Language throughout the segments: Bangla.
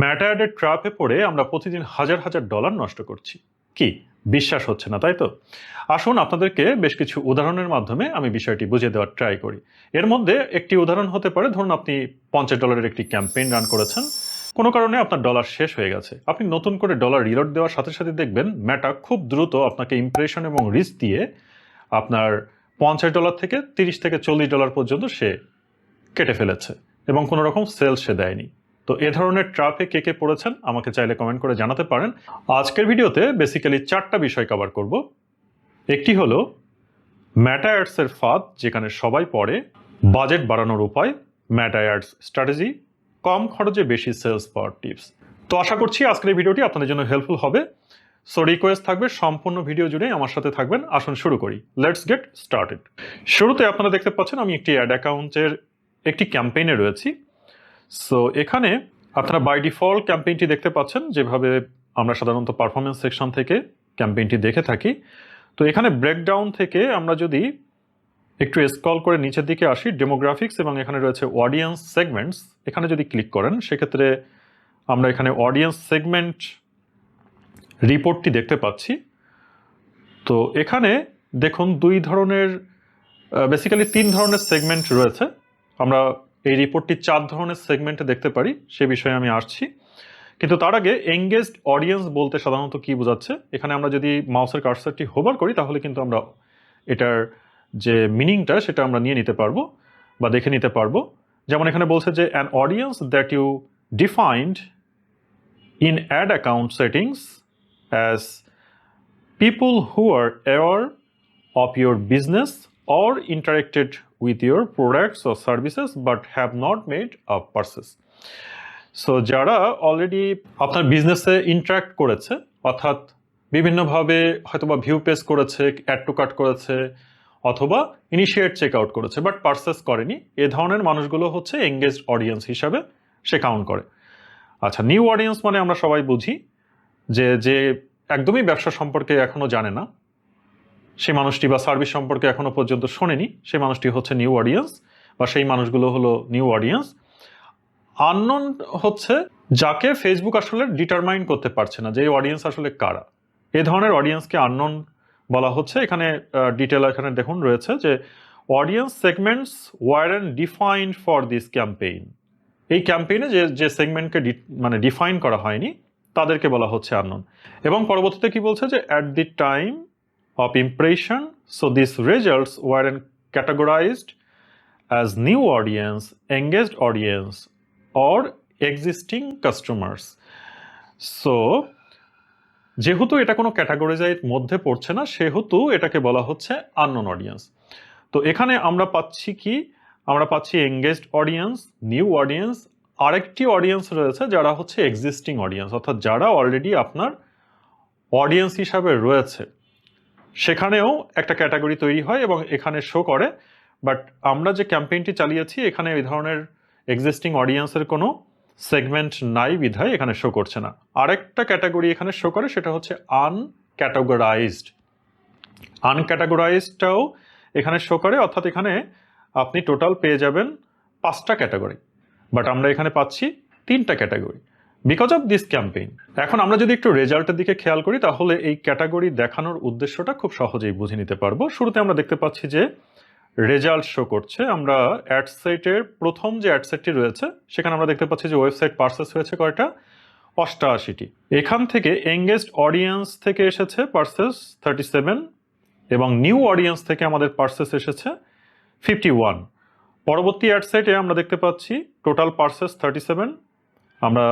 ম্যাটায়ার্ডের ট্রাপে পড়ে আমরা প্রতিদিন হাজার হাজার ডলার নষ্ট করছি। কি? বিশ্বাস হচ্ছে না, তাই তো? আসুন আপনাদেরকে বেশ কিছু উদাহরণের মাধ্যমে আমি বিষয়টি বুঝিয়ে দেওয়ার ট্রাই করি। এর মধ্যে একটি উদাহরণ হতে পারে, ধরুন আপনি পঞ্চাশ ডলারের একটি ক্যাম্পেইন রান করেছেন। কোনো কারণে আপনার ডলার শেষ হয়ে গেছে। আপনি নতুন করে ডলার রিলোড দেওয়ার সাথে সাথে দেখবেন ম্যাটা খুব দ্রুত আপনাকে ইমপ্রেশন এবং রিস্ক দিয়ে আপনার পঞ্চাশ ডলার থেকে তিরিশ থেকে চল্লিশ ডলার পর্যন্ত সে কেটে ফেলেছে এবং কোনো রকম সেল সে দেয়নি। তো এ ধরনের ট্রাপে কে কে পড়েছেন আমাকে চাইলে কমেন্ট করে জানাতে পারেন। আজকের ভিডিওতে বেসিক্যালি চারটা বিষয় কভার করব। একটি হলো ম্যাটা অ্যাডসের ফাঁদ, যেখানে সবাই পড়ে বাজেট বাড়ানোর উপায় ম্যাটা অ্যাডস স্ট্র্যাটেজি কম খরচে বেশি সেলস পাওয়ার টিপস তো আশা করছি আজকের এই ভিডিওটি আপনাদের জন্য হেল্পফুল হবে। সো রিকোয়েস্ট থাকবে, সম্পূর্ণ ভিডিও জুড়ে আমার সাথে থাকবেন। আসুন শুরু করি। লেটস গেট স্টার্টেড শুরুতে আপনারা দেখতে পাচ্ছেন, আমি একটি অ্যাড অ্যাকাউন্টের একটি ক্যাম্পেইনে রয়েছি। সো এখানে আপনারা বাই ডিফল্ট ক্যাম্পেইনটি দেখতে পাচ্ছেন, যেভাবে আমরা সাধারণত পারফরমেন্স সেকশন থেকে ক্যাম্পেইনটি দেখে থাকি। তো, এখানে ব্রেকডাউন থেকে আমরা যদি একটু স্ক্রল করে নিচের দিকে আসি ডেমোগ্রাফিক্স এবং এখানে রয়েছে অডিয়েন্স সেগমেন্টস এখানে যদি ক্লিক করেন, সেক্ষেত্রে আমরা এখানে অডিয়েন্স সেগমেন্ট রিপোর্টটি দেখতে পাচ্ছি। তো, এখানে দেখুন দুই ধরনের বেসিক্যালি তিন ধরনের সেগমেন্ট রয়েছে। আমরা এই রিপোর্টটি চার ধরনের সেগমেন্টে দেখতে পারি, সে বিষয়ে আমি আসছি। কিন্তু তার আগে এঙ্গেজড অডিয়েন্স বলতে সাধারণত কি বোঝাচ্ছে? এখানে আমরা যদি মাউসের কার্সারটি হোভার করি, তাহলে কিন্তু আমরা এটার যে মিনিংটা সেটা আমরা নিয়ে নিতে পারব বা দেখে নিতে পারব। যেমন এখানে বলছে যে an audience that you defined in ad account settings as people who are aware of your business or interacted with your products or services, but have not made a purchase. So যারা অলরেডি আপনার বিজনেসে ইন্টারাক্ট করেছে, অর্থাৎ বিভিন্নভাবে হয়তোবা ভিউ পেজ করেছে অ্যাড টু কাট করেছে, অথবা ইনিশিয়েট চেক আউট করেছে বাট পারচেস করেনি, এ ধরনের মানুষগুলো হচ্ছে এঙ্গেজ অডিয়েন্স হিসাবে সে কাউন্ট করে আচ্ছা নিউ অডিয়েন্স মানে আমরা সবাই বুঝি, যে যে একদমই ব্যবসা সম্পর্কে এখনও জানে না সেই মানুষটি বা সার্ভিস সম্পর্কে এখনও পর্যন্ত শোনেনি। সেই মানুষটি হচ্ছে নিউ অডিয়েন্স বা সেই মানুষগুলো হলো নিউ অডিয়েন্স আননোন হচ্ছে যাকে ফেসবুক আসলে ডিটারমাইন করতে পারছে না যে এই অডিয়েন্স আসলে কারা। এ ধরনের অডিয়েন্সকে আননোন বলা হচ্ছে। এখানে ডিটেল এখানে দেখুন রয়েছে যে audience segments were and defined for this campaign এই ক্যাম্পেইনে যে যে সেগমেন্টকে মানে ডিফাইন করা হয়নি, তাদেরকে বলা হচ্ছে আননোন এবং পরবর্তীতে কি বলছে যে at the time of impression. So these results were categorized as new audience, engaged audience, or existing customers. So যেহেতু এটা কোনো ক্যাটাগরিজের মধ্যে পড়ছে না সেহেতু এটাকে বলা হচ্ছে আননোন অডিয়েন্স তো এখানে আমরা পাচ্ছি কি আমরা পাচ্ছি এঙ্গেজড অডিয়েন্স নিউ অডিয়েন্স আরেকটি অডিয়েন্স রয়েছে যারা হচ্ছে এক্সিস্টিং অডিয়েন্স অর্থাৎ যারা অলরেডি আপনার অডিয়েন্স হিসাবে রয়েছে সেখানেও একটা ক্যাটাগরি তৈরি হয় এবং এখানে শো করে। বাট আমরা যে ক্যাম্পেইনটি চালিয়েছি, এখানে এই ধরনের এক্সিস্টিং অডিয়েন্সের কোনো সেগমেন্ট নাই বিধায় এখানে শো করছে না। আরেকটা ক্যাটাগরি এখানে শো করে, সেটা হচ্ছে আনক্যাটাগরাইজড আনক্যাটাগরাইজডটাও এখানে শো করে, অর্থাৎ এখানে আপনি টোটাল পেয়ে যাবেন পাঁচটা ক্যাটাগরি বাট আমরা এখানে পাচ্ছি তিনটা category because of this campaign এখন আমরা যদি একটু রেজাল্টের দিকে খেয়াল করি, তাহলে এই ক্যাটাগরি দেখানোর উদ্দেশ্যটা খুব সহজেই বুঝে নিতে পারব। শুরুতে আমরা দেখতে পাচ্ছি যে রেজাল্ট শো করছে। আমরা অ্যাডসাইটের প্রথম যে অ্যাডসাইটটি রয়েছে, সেখানে আমরা দেখতে পাচ্ছি যে ওয়েবসাইট পার্সেস হয়েছে কয়টা? অষ্টআশিটি। এখান থেকে এঙ্গেজড অডিয়েন্স থেকে এসেছে পার্সেস থার্টি সেভেন এবং নিউ অডিয়েন্স থেকে আমাদের পার্সেস এসেছে ফিফটি ওয়ান পরবর্তী অ্যাডসাইটে আমরা দেখতে পাচ্ছি টোটাল পার্সেস থার্টি সেভেন আমরা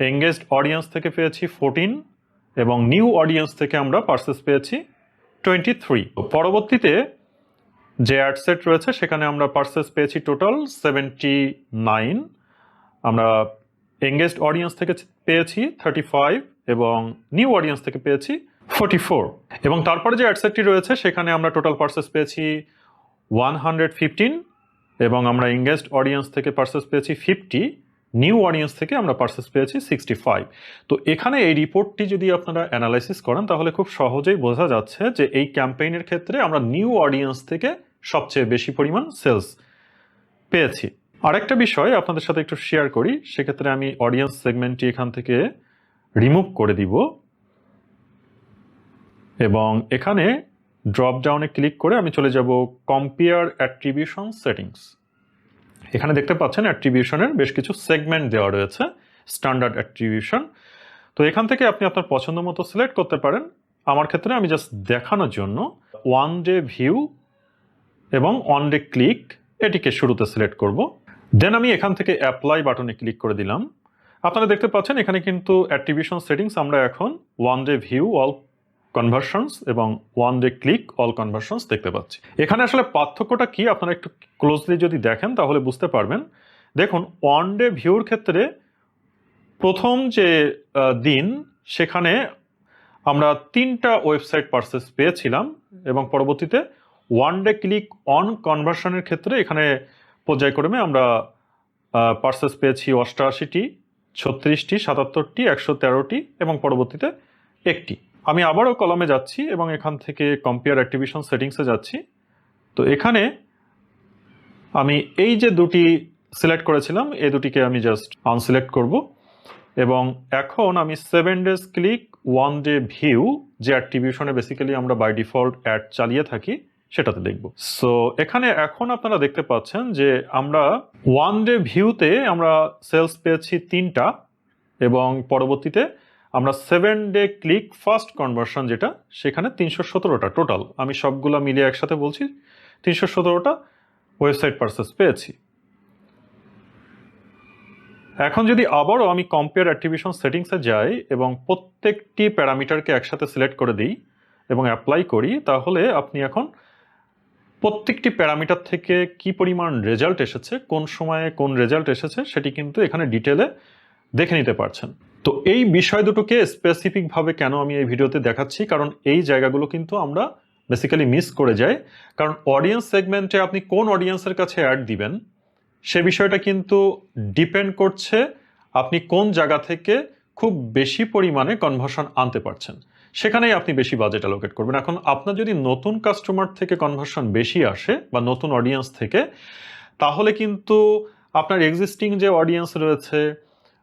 এঙ্গেজড অডিয়েন্স থেকে পেয়েছি ফোরটিন এবং নিউ অডিয়েন্স থেকে আমরা পার্সেস পেয়েছি টোয়েন্টি থ্রি পরবর্তীতে যে অ্যাডসেট রয়েছে, সেখানে আমরা পার্সেস পেয়েছি টোটাল সেভেন্টি নাইন আমরা এঙ্গেজড অডিয়েন্স থেকে পেয়েছি থার্টি ফাইভ এবং নিউ অডিয়েন্স থেকে পেয়েছি ফোর্টি ফোর এবং তারপরে যে অ্যাডসেটটি রয়েছে, সেখানে আমরা টোটাল পার্সেস পেয়েছি ওয়ান হান্ড্রেড ফিফটিন এবং আমরা এঙ্গেজড অডিয়েন্স থেকে পার্সেস পেয়েছি ফিফটি নিউ অডিয়েন্স থেকে আমরা পার্সেস পেয়েছি সিক্সটি ফাইভ তো এখানে এই রিপোর্টটি যদি আপনারা অ্যানালাইসিস করেন, তাহলে খুব সহজেই বোঝা যাচ্ছে যে এই ক্যাম্পেইনের ক্ষেত্রে আমরা নিউ অডিয়েন্স থেকে সবচেয়ে বেশি পরিমাণ সেলস পেয়েছি। আরেকটা বিষয় আপনাদের সাথে একটু শেয়ার করি, সেক্ষেত্রে আমি অডিয়েন্স সেগমেন্টটি এখান থেকে রিমুভ করে দিব। এবং এখানে ড্রপ ডাউনে ক্লিক করে আমি চলে যাব কম্পেয়ার অ্যাট্রিবিউশন সেটিংস এখানে দেখতে পাচ্ছেন অ্যাট্রিবিউশনের বেশ কিছু সেগমেন্ট দেওয়া রয়েছে স্ট্যান্ডার্ড অ্যাট্রিবিউশন তো এখান থেকে আপনি আপনার পছন্দ মতো সিলেক্ট করতে পারেন। আমার ক্ষেত্রে আমি জাস্ট দেখানোর জন্য ওয়ান ডে ভিউ এবং ওয়ান ডে ক্লিক এটিকে শুরুতে সিলেক্ট করব। দেন আমি এখান থেকে অ্যাপ্লাই বাটনে ক্লিক করে দিলাম। আপনারা দেখতে পাচ্ছেন এখানে কিন্তু অ্যাট্রিবিউশন সেটিংস আমরা এখন one day view all conversions এবং one day click all conversions দেখতে পাচ্ছি। এখানে আসলে পার্থক্যটা কি? আপনারা একটু ক্লোজলি যদি দেখেন, তাহলে বুঝতে পারবেন। দেখুন ওয়ান ডে ভিউর ক্ষেত্রে প্রথম যে দিন, সেখানে আমরা তিনটা ওয়েবসাইট পার্সেস পেয়েছিলাম এবং পরবর্তীতে ওয়ান ডে ক্লিক অন কনভার্সনের ক্ষেত্রে এখানে পর্যায়ক্রমে আমরা পার্সেস পেয়েছি অষ্টআশিটি, ছত্রিশটি, সাতাত্তরটি, একশো তেরোটি এবং পরবর্তীতে একটি। আমি আবারও কলমে যাচ্ছি এবং এখান থেকে কম্পেয়ার অ্যাক্টিভিশন সেটিংসে যাচ্ছি। তো এখানে আমি এই যে দুটি সিলেক্ট করেছিলাম এই দুটিকে আমি জাস্ট আনসিলেক্ট করব এবং এখন আমি seven days click one day view যে অ্যাট্রিবিউশনে বেসিক্যালি আমরা বাই ডিফল্ট অ্যাড চালিয়ে থাকি, সেটাতে দেখব। সো এখানে এখন আপনারা দেখতে পাচ্ছেন যে আমরা ওয়ান ডে ভিউতে আমরা সেলস পেয়েছি তিনটা এবং পরবর্তীতে আমরা seven day click first conversion যেটা, সেখানে তিনশো সতেরোটা টোটাল আমি সবগুলো মিলিয়ে একসাথে বলছি, তিনশো সতেরোটা ওয়েবসাইট পার্সেস পেয়েছি। এখন যদি আবারও আমি কম্পেয়ার অ্যাট্রিবিউশন সেটিংসে যাই এবং প্রত্যেকটি প্যারামিটারকে একসাথে সিলেক্ট করে দিই এবং অ্যাপ্লাই করি, তাহলে আপনি এখন প্রত্যেকটি প্যারামিটার থেকে কি পরিমাণ রেজাল্ট এসেছে, কোন সময়ে কোন রেজাল্ট এসেছে, সেটি কিন্তু এখানে ডিটেলে দেখে নিতে পারছেন। তো এই বিষয় দুটোকে স্পেসিফিকভাবে কেন আমি এই ভিডিওতে দেখাচ্ছি? কারণ এই জায়গাগুলো কিন্তু আমরা বেসিক্যালি মিস করে যাই। কারণ অডিয়েন্স সেগমেন্টে আপনি কোন অডিয়েন্সের কাছে অ্যাড দিবেন, সে বিষয়টা কিন্তু ডিপেন্ড করছে আপনি কোন জায়গা থেকে খুব বেশি পরিমাণে কনভার্সন আনতে পারছেন। সেখানেই আপনি বেশি বাজেট অ্যালোকেট করবেন। এখন আপনার যদি নতুন কাস্টমার থেকে কনভার্সন বেশি আসে বা নতুন অডিয়েন্স থেকে, তাহলে কিন্তু আপনার এক্সিস্টিং যে অডিয়েন্স রয়েছে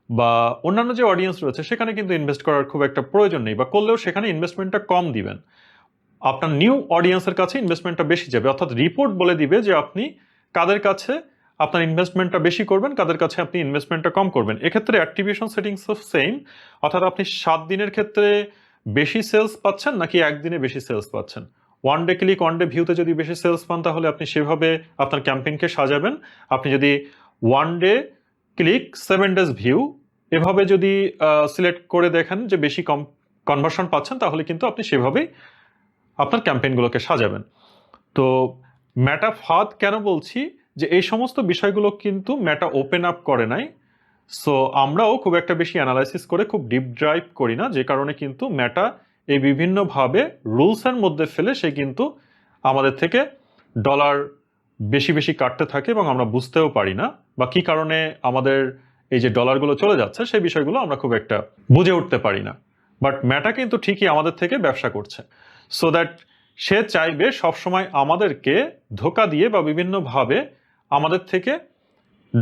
বা অন্যান্য যে অডিয়েন্স রয়েছে, সেখানে কিন্তু ইনভেস্ট করার খুব একটা প্রয়োজন নেই, বা করলেও সেখানে ইনভেস্টমেন্টটা কম দিবেন। আপনার নিউ অডিয়েন্সের কাছে ইনভেস্টমেন্টটা বেশি যাবে, অর্থাৎ রিপোর্ট বলে দিবে যে আপনি কাদের কাছে আপনার ইনভেস্টমেন্টটা বেশি করবেন, কাদের কাছে আপনি ইনভেস্টমেন্টটা কম করবেন। এক্ষেত্রে অ্যাক্টিভেশন সেটিংস অফ সেম অর্থাৎ আপনি সাত দিনের ক্ষেত্রে বেশি সেলস পাচ্ছেন নাকি একদিনে বেশি সেলস পাচ্ছেন? One day click one day ভিউতে যদি বেশি সেলস পান, তাহলে আপনি সেভাবে আপনার ক্যাম্পেইনকে সাজাবেন। আপনি যদি one day click seven days view এভাবে যদি সিলেক্ট করে দেখেন যে বেশি কম কনভার্সন পাচ্ছেন, তাহলে কিন্তু আপনি সেভাবেই আপনার ক্যাম্পেইনগুলোকে সাজাবেন। তো ম্যাটা ফাদ কেন বলছি? যে এই সমস্ত বিষয়গুলো কিন্তু ম্যাটা ওপেন আপ করে নাই। সো আমরাও খুব একটা বেশি অ্যানালাইসিস করে খুব ডিপ ড্রাইভ করি না, যে কারণে কিন্তু ম্যাটা এই বিভিন্নভাবে রুলসের মধ্যে ফেলে সে কিন্তু আমাদের থেকে ডলার বেশি বেশি কাটতে থাকে এবং আমরা বুঝতেও পারি না বা কি কারণে আমাদের এই যে ডলারগুলো চলে যাচ্ছে, সেই বিষয়গুলো আমরা খুব একটা বুঝে উঠতে পারি না। বাট ম্যাটা কিন্তু ঠিকই আমাদের থেকে ব্যবসা করছে। সো দ্যাট সে চাইবে সবসময় আমাদেরকে ধোকা দিয়ে বা বিভিন্নভাবে আমাদের থেকে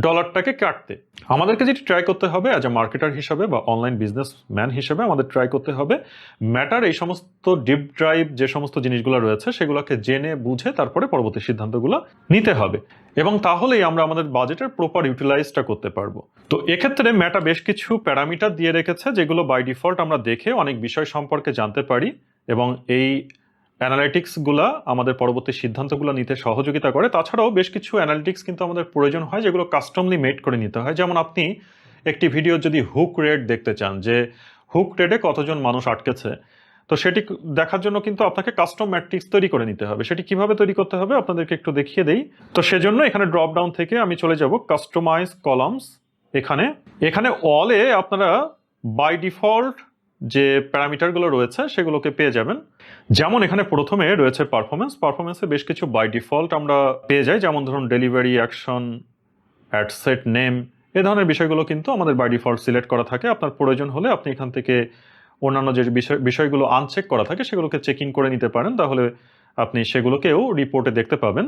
ডলারটাকে কাটতে। আমাদেরকে যেটি ট্রাই করতে হবে অ্যাজ এ মার্কেটার হিসাবে বা অনলাইন বিজনেস ম্যান হিসেবে আমাদের ট্রাই করতে হবে ম্যাটার এই সমস্ত ডিপ ড্রাইভ যে সমস্ত জিনিসগুলো রয়েছে সেগুলোকে জেনে, বুঝে তারপরে পরবর্তী সিদ্ধান্তগুলো নিতে হবে। এবং তাহলেই আমরা আমাদের বাজেটের প্রপার ইউটিলাইজটা করতে পারব। তো এক্ষেত্রে ম্যাটা বেশ কিছু প্যারামিটার দিয়ে রেখেছে যেগুলো বাই ডিফল্ট আমরা দেখে অনেক বিষয় সম্পর্কে জানতে পারি এবং এই অ্যানালিটিক্সগুলা আমাদের পরবর্তী সিদ্ধান্তগুলো নিতে সহযোগিতা করে। তাছাড়াও বেশ কিছু অ্যানালিটিক্স কিন্তু আমাদের প্রয়োজন হয়, যেগুলো কাস্টমলি মেড করে নিতে হয়। যেমন আপনি একটি ভিডিও যদি হুক রেট দেখতে চান, যে হুক রেটে কতজন মানুষ আটকেছে, তো সেটি দেখার জন্য কিন্তু আপনাকে কাস্টম ম্যাট্রিক্স তৈরি করে নিতে হবে। সেটি কীভাবে তৈরি করতে হবে আপনাদেরকে একটু দেখিয়ে দেই। তো সেজন্য এখানে ড্রপ ডাউন থেকে আমি চলে যাব কাস্টমাইজ কলামস এখানে। এখানে অলে আপনারা বাই ডিফল্ট যে প্যারামিটারগুলো রয়েছে সেগুলোকে পেয়ে যাবেন। যেমন এখানে প্রথমে রয়েছে পারফরমেন্স পারফরমেন্সে বেশ কিছু বাই ডিফল্ট আমরা পেয়ে যাই। যেমন ধরুন delivery action at set name এ ধরনের বিষয়গুলো কিন্তু আমাদের বাই ডিফল্ট সিলেক্ট করা থাকে। আপনার প্রয়োজন হলে আপনি এখান থেকে অন্যান্য যে বিষয় বিষয়গুলো আনচেক করা থাকে সেগুলোকে চেক ইন করে নিতে পারেন। তাহলে আপনি সেগুলোকেও রিপোর্টে দেখতে পাবেন।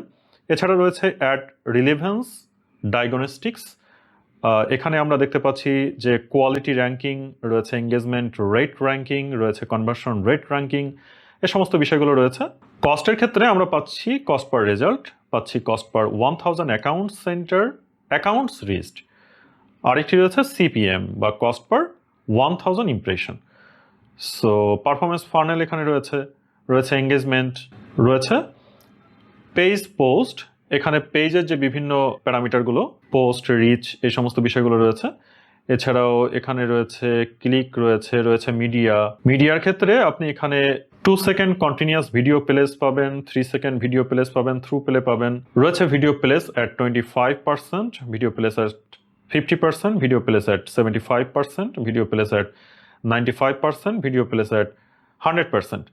এছাড়া রয়েছে অ্যাট রিলেভেন্স ডায়াগনস্টিক্স এখানে আমরা দেখতে পাচ্ছি যে কোয়ালিটি র্যাঙ্কিং রয়েছে এঙ্গেজমেন্ট রেট র্যাঙ্কিং রয়েছে কনভার্সন রেট র্যাঙ্কিং এ সমস্ত বিষয়গুলো রয়েছে। কস্টের ক্ষেত্রে আমরা পাচ্ছি কস্ট পার রেজাল্ট পাচ্ছি cost per one thousand account center accounts reached আরেকটি রয়েছে সিপিএম বা cost per one thousand impression so performance funnel এখানে রয়েছে রয়েছে এঙ্গেজমেন্ট রয়েছে পেজ পোস্ট এখানে পেজের যে বিভিন্ন প্যারামিটারগুলো পোস্ট রিচ এই সমস্ত বিষয়গুলো রয়েছে। এছাড়াও এখানে রয়েছে ক্লিক রয়েছে রয়েছে মিডিয়া মিডিয়ার ক্ষেত্রে আপনি এখানে two second continuous video plays পাবেন থ্রি সেকেন্ড ভিডিও প্লেস পাবেন থ্রু প্লে পাবেন। রয়েছে video plays at twenty five percent video plays at fifty percent video plays at seventy five percent video plays at ninety five percent video plays at hundred percent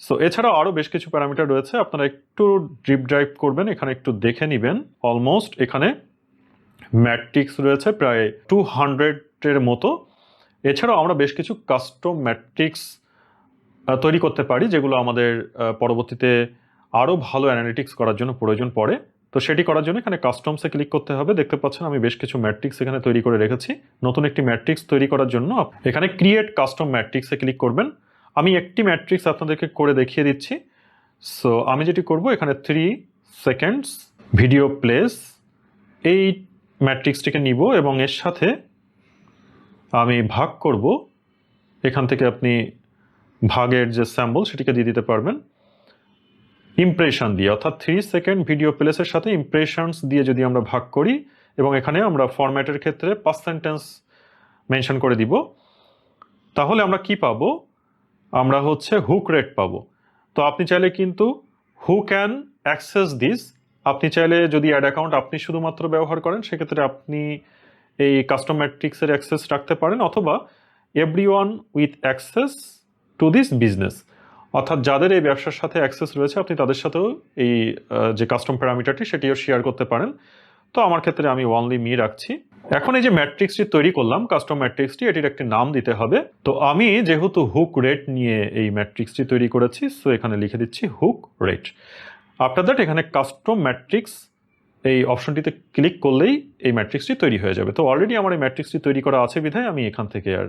so এছাড়াও আরও বেশ কিছু প্যারামিটার রয়েছে। আপনারা একটু ডিপ ড্রাইভ করবেন, এখানে একটু দেখে নেবেন। অলমোস্ট এখানে ম্যাট্রিক্স রয়েছে প্রায় টু হান্ড্রেডের মতো। এছাড়াও আমরা বেশ কিছু কাস্টম ম্যাট্রিক্স তৈরি করতে পারি, যেগুলো আমাদের পরবর্তীতে আরও ভালো অ্যানালিটিক্স করার জন্য প্রয়োজন পড়ে। তো সেটি করার জন্য এখানে কাস্টমসে ক্লিক করতে হবে। দেখতে পাচ্ছেন আমি বেশ কিছু ম্যাট্রিক্স এখানে তৈরি করে রেখেছি। নতুন একটি ম্যাট্রিক্স তৈরি করার জন্য এখানে ক্রিয়েট কাস্টম ম্যাট্রিক্সে ক্লিক করবেন। আমি একটি ম্যাট্রিক্স আপনাদেরকে করে দেখিয়ে দিচ্ছি। সো আমি যেটি করব, এখানে থ্রি সেকেন্ডস ভিডিও প্লেস এই ম্যাট্রিক্সটিকে নিব এবং এর সাথে আমি ভাগ করব। এখান থেকে আপনি ভাগের যে স্যাম্বল সেটিকে দিয়ে দিতে পারবেন। ইমপ্রেশন দিয়ে, অর্থাৎ থ্রি সেকেন্ড ভিডিও প্লেসের সাথে ইমপ্রেশনস দিয়ে যদি আমরা ভাগ করি, এবং এখানে আমরা ফরম্যাটের ক্ষেত্রে পার্সেন্টেন্স মেনশন করে দিব, তাহলে আমরা কি পাবো? আমরা হচ্ছে হুক রেট পাবো। তো আপনি চাইলে কিন্তু হু ক্যান অ্যাক্সেস দিস আপনি চাইলে যদি অ্যাড অ্যাকাউন্ট আপনি শুধুমাত্র ব্যবহার করেন, সেক্ষেত্রে আপনি এই কাস্টম ম্যাট্রিক্সের অ্যাক্সেস রাখতে পারেন, অথবা every one with access to this business অর্থাৎ যাদের এই ব্যবসার সাথে অ্যাক্সেস রয়েছে, আপনি তাদের সাথেও এই যে কাস্টম প্যারামিটারটি সেটিও শেয়ার করতে পারেন। তো আমার ক্ষেত্রে আমি ওয়ানলি মি রাখছি। এখন এই যে ম্যাট্রিক্সটি তৈরি করলাম কাস্টম ম্যাট্রিক্সটি এটির একটি নাম দিতে হবে। তো আমি যেহেতু হুক রেট নিয়ে এই ম্যাট্রিক্সটি তৈরি করেছি সো এখানে লিখে দিচ্ছি হুক রেট আফটার দ্যাট এখানে কাস্টম ম্যাট্রিক্স এই অপশনটিতে ক্লিক করলেই এই ম্যাট্রিক্সটি তৈরি হয়ে যাবে। তো অলরেডি আমার এই ম্যাট্রিক্সটি তৈরি করা আছে বিধায় আমি এখান থেকে আর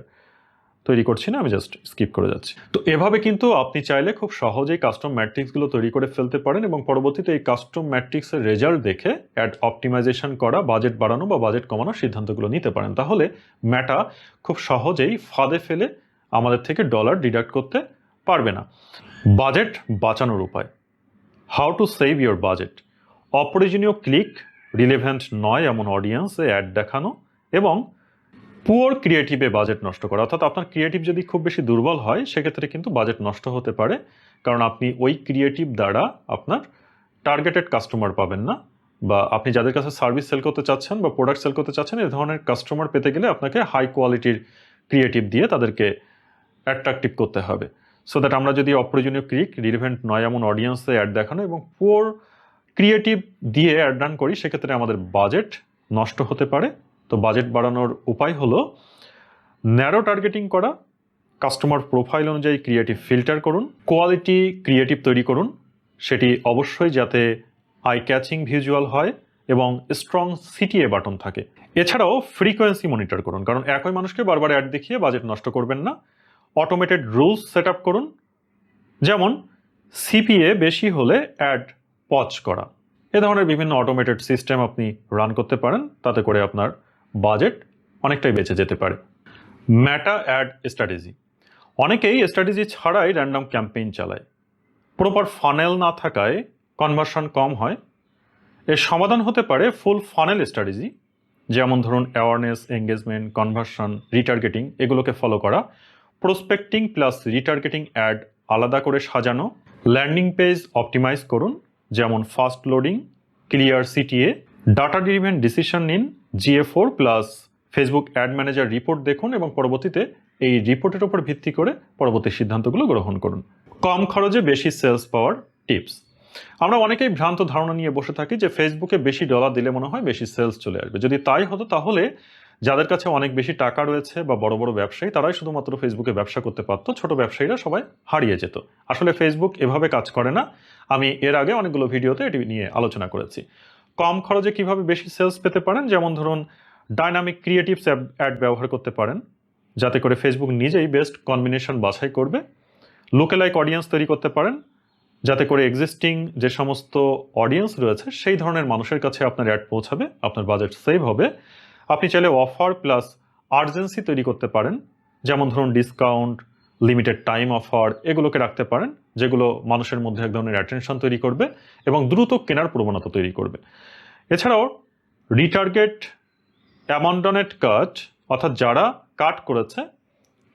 তৈরি করছি না, আমি জাস্ট স্কিপ করে যাচ্ছি। তো এভাবে কিন্তু আপনি চাইলে খুব সহজেই কাস্টম ম্যাট্রিক্সগুলো তৈরি করে ফেলতে পারেন এবং পরবর্তীতে এই কাস্টম ম্যাট্রিক্সের রেজাল্ট দেখে অ্যাড অপটিমাইজেশন করা বাজেট বাড়ানো বা বাজেট কমানোর সিদ্ধান্তগুলো নিতে পারেন। তাহলে ম্যাটা খুব সহজেই ফাঁদে ফেলে আমাদের থেকে ডলার ডিডাক্ট করতে পারবে না। বাজেট বাঁচানোর উপায়। How to save your budget অপ্রয়োজনীয় ক্লিক রিলেভেন্ট নয় এমন অডিয়েন্সে অ্যাড দেখানো এবং পুয়ার ক্রিয়েটিভে বাজেট নষ্ট করা। অর্থাৎ আপনার ক্রিয়েটিভ যদি খুব বেশি দুর্বল হয়, সেক্ষেত্রে কিন্তু বাজেট নষ্ট হতে পারে। কারণ আপনি ওই ক্রিয়েটিভ দ্বারা আপনার টার্গেটেড কাস্টমার পাবেন না। বা আপনি যাদের কাছে সার্ভিস সেল করতে চাচ্ছেন বা প্রোডাক্ট সেল করতে চাচ্ছেন এই ধরনের কাস্টমার পেতে গেলে আপনাকে হাই কোয়ালিটির ক্রিয়েটিভ দিয়ে তাদেরকে অ্যাট্রাকটিভ করতে হবে। সো দ্যাট আমরা যদি অপ্রয়োজনীয় ক্লিক রিলিভেন্ট নয় এমন অডিয়েন্সে অ্যাড দেখানো এবং পুয়ার ক্রিয়েটিভ দিয়ে অ্যাড রান করি, সেক্ষেত্রে আমাদের বাজেট নষ্ট হতে পারে। তো বাজেট বাড়ানোর উপায় হলো ন্যারো টার্গেটিং করা কাস্টমার প্রোফাইল অনুযায়ী ক্রিয়েটিভ ফিল্টার করুন কোয়ালিটি ক্রিয়েটিভ তৈরি করুন, সেটি অবশ্যই যাতে আই ক্যাচিং ভিজুয়াল হয় এবং স্ট্রং সিটিএ বাটন থাকে। এছাড়াও ফ্রিকোয়েন্সি মনিটর করুন, কারণ একই মানুষকে বারবার অ্যাড দেখিয়ে বাজেট নষ্ট করবেন না। অটোমেটেড রুলস সেট করুন, যেমন সিপিএ বেশি হলে অ্যাড পজ করা। এ ধরনের বিভিন্ন অটোমেটেড সিস্টেম আপনি রান করতে পারেন, তাতে করে আপনার বাজেট অনেকটাই বেঁচে যেতে পারে। ম্যাটা অ্যাড স্ট্র্যাটেজি অনেকেই স্ট্র্যাটেজি ছাড়াই র্যান্ডম ক্যাম্পেইন চালায়। প্রপার ফানেল না থাকায় কনভার্সন কম হয়। এর সমাধান হতে পারে ফুল ফানেল স্ট্র্যাটেজি যেমন ধরুন অ্যাওয়ারনেস এঙ্গেজমেন্ট কনভার্সন রিটার্গেটিং এগুলোকে ফলো করা প্রসপেক্টিং প্লাস রিটার্গেটিং অ্যাড আলাদা করে সাজানো ল্যান্ডিং পেজ অপটিমাইজ করুন, যেমন fast loading clear CTA data driven decision নিন GA four plus Facebook ad manager report দেখুন এবং পরবর্তীতে এই রিপোর্টের উপর ভিত্তি করে পরবর্তী সিদ্ধান্তগুলো গ্রহণ করুন। কম খরচে বেশি সেলস পাওয়ার টিপস আমরা অনেকেই ভ্রান্ত ধারণা নিয়ে বসে থাকি যে ফেসবুকে বেশি ডলার দিলে মনে হয় বেশি সেলস চলে আসবে। যদি তাই হতো তাহলে যাদের কাছে অনেক বেশি টাকা রয়েছে বা বড় বড় ব্যবসায়ী, তারাই শুধুমাত্র ফেসবুকে ব্যবসা করতে পারতো, ছোট ব্যবসায়ীরা সবাই হারিয়ে যেত। আসলে ফেসবুক এভাবে কাজ করে না। আমি এর আগে অনেকগুলো ভিডিওতে এটি নিয়ে আলোচনা করেছি। কম খরচে কীভাবে বেশি সেলস পেতে পারেন? যেমন ধরুন ডাইনামিক ক্রিয়েটিভস অ্যাড ব্যবহার করতে পারেন। যাতে করে ফেসবুক নিজেই বেস্ট কম্বিনেশন বাছাই করবে। লোকেলাইক অডিয়েন্স তৈরি করতে পারেন। যাতে করে এক্সিস্টিং যে সমস্ত অডিয়েন্স রয়েছে, সেই ধরনের মানুষের কাছে আপনার অ্যাড পৌঁছাবে, আপনার বাজেট সেভ হবে। আপনি চাইলে অফার প্লাস আর্জেন্সি তৈরি করতে পারেন। যেমন ধরুন ডিসকাউন্ট লিমিটেড টাইম অফার এগুলোকে রাখতে পারেন, যেগুলো মানুষের মধ্যে এক ধরনের অ্যাটেনশন তৈরি করবে এবং দ্রুত কেনার প্রবণতা তৈরি করবে। এছাড়াও রিটার্গেট অ্যামন্ডনেট কাট অর্থাৎ যারা কাট করেছে,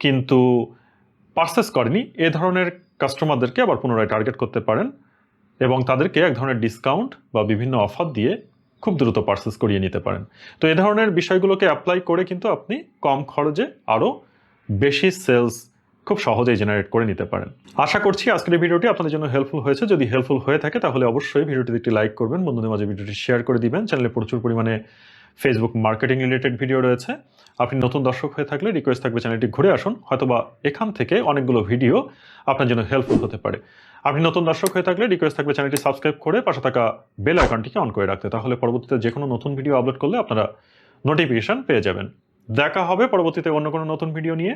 কিন্তু পারচেস করেনি, এ ধরনের কাস্টমারদেরকে আবার পুনরায় টার্গেট করতে পারেন এবং তাদেরকে এক ধরনের ডিসকাউন্ট বা বিভিন্ন অফার দিয়ে খুব দ্রুত পারচেস করিয়ে নিতে পারেন। তো এ ধরনের বিষয়গুলোকে অ্যাপ্লাই করে কিন্তু আপনি কম খরচে আরও বেশি সেলস খুব সহজেই জেনারেট করে নিতে পারেন। আশা করছি আজকের এই ভিডিওটি আপনাদের জন্য হেল্পফুল হয়েছে। যদি হেল্পফুল হয়ে থাকে, তাহলে অবশ্যই ভিডিওটিতে একটি লাইক করবেন, বন্ধুদের মাঝে ভিডিওটি শেয়ার করে দিবেন। চ্যানেলে প্রচুর পরিমাণে ফেসবুক মার্কেটিং রিলেটেড ভিডিও রয়েছে। আপনি নতুন দর্শক হয়ে থাকলে রিকোয়েস্ট থাকবে চ্যানেলটি ঘুরে আসুন, হয়তোবা এখান থেকে অনেকগুলো ভিডিও আপনার জন্য হেল্পফুল হতে পারে। আপনি নতুন দর্শক হয়ে থাকলে রিকোয়েস্ট থাকবে চ্যানেলটি সাবস্ক্রাইব করে পাশে থাকা বেল আইকনটিকে অন করে রাখতে। তাহলে পরবর্তীতে যে কোনো নতুন ভিডিও আপলোড করলে আপনারা নোটিফিকেশন পেয়ে যাবেন। দেখা হবে পরবর্তীতে অন্য কোনো নতুন ভিডিও নিয়ে।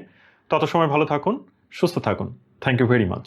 তত সময় ভালো থাকুন সুস্থ থাকুন। Thank you very much